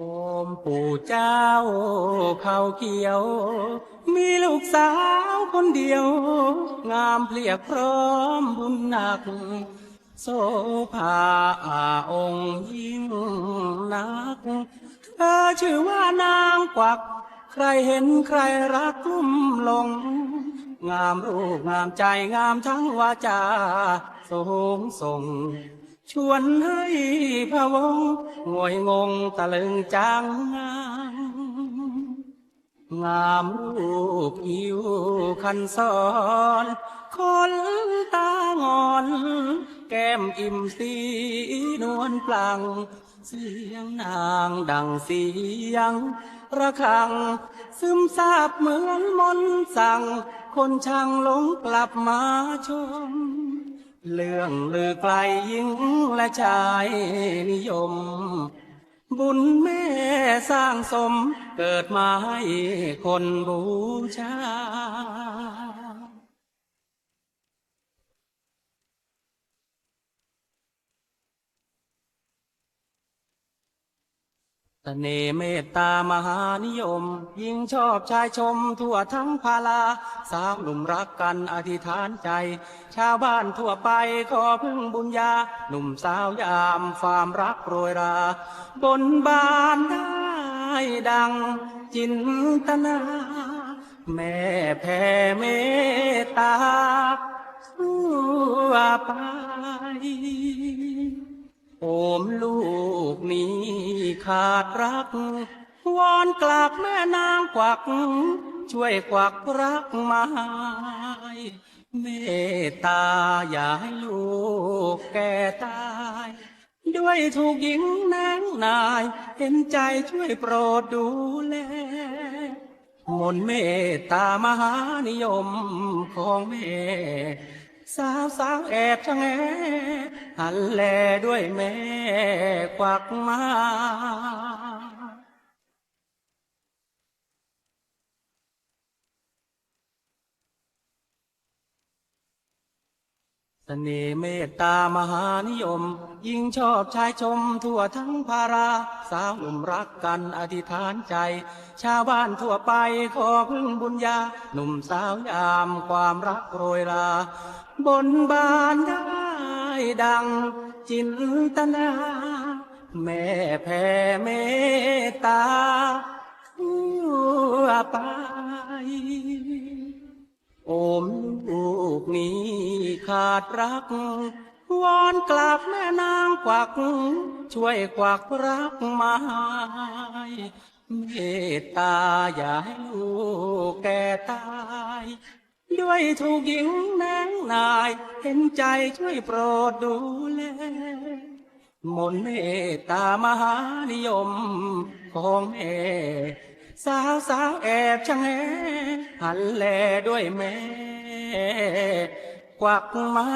โอมปู่เจ้าเขาเขียว มีลูกสาวคนเดียว งามเพลียพร้อมบุญหนักโสภาอาองค์ยิ่งนัก เธอชื่อว่านางกวัก ใครเห็นใครรักกลุ่มหลง งามรูปงามใจงามทั้งวาจา สูงส่ง ชวนให้พะวงงวยงงตะลึงจัง งามงามรูปผิวคันซ้อนคนตางอน แก้มอิ่มสีนวลปลัง เสียงนางดังเสียง ระฆัง ซึมซาบเหมือนมนสั่ง คนช่างหลงกลับมาชม เรื่องลือไกลยิ่งและชายนิยม บุญแม่สร้างสมเกิดมาให้คนบูชา เสน่ห์เมตตามหานิยม ยิ่งชอบชายชมทั่วทั้งพาลาสาวหนุ่มรักกันอธิษฐานใจ ชาวบ้านทั่วไปขอพึ่งบุญญา หนุ่มสาวยามความรักโรยรา บนบานได้ดังจินตนา แม่แผ่เมตตาทั่วไป โอมลูกนี้ขาดรัก วอนกลับแม่นางกวัก ช่วยกวักรักมาให้เมตตาอย่าให้ลูกแก่ตาย ด้วยถูกหญิงนางนาย เห็นใจช่วยโปรดดูแล มนเมตตามหานิยมของแม่ สาวสาวแอบชะแงหันแลด้วยแม่ควักมา สน่ห์เมตตามหานิยม ยิ่งชอบชายชมทั่วทั้งภารา สาวหนุ่มรักกันอธิษฐานใจ ชาวบ้านทั่วไปขอพึ่งบุญญา หนุ่มสาวยามความรักโรยรา บนบานได้ดังจินตนา แม่แผ่เมตตาทั่วไป โอมลูกนี้ ขาดรัก วอนกลับแม่นางกวัก ช่วยกวักรักมาให้เมตตาอย่าให้ลูกแก่ตาย ด้วยถูกหญิงแนงนาย เห็นใจช่วยโปรดดูแลมนต์เมตตามหานิยมของแม่สาวสาวแอบชะแงหันแลด้วยแม่ กวักมา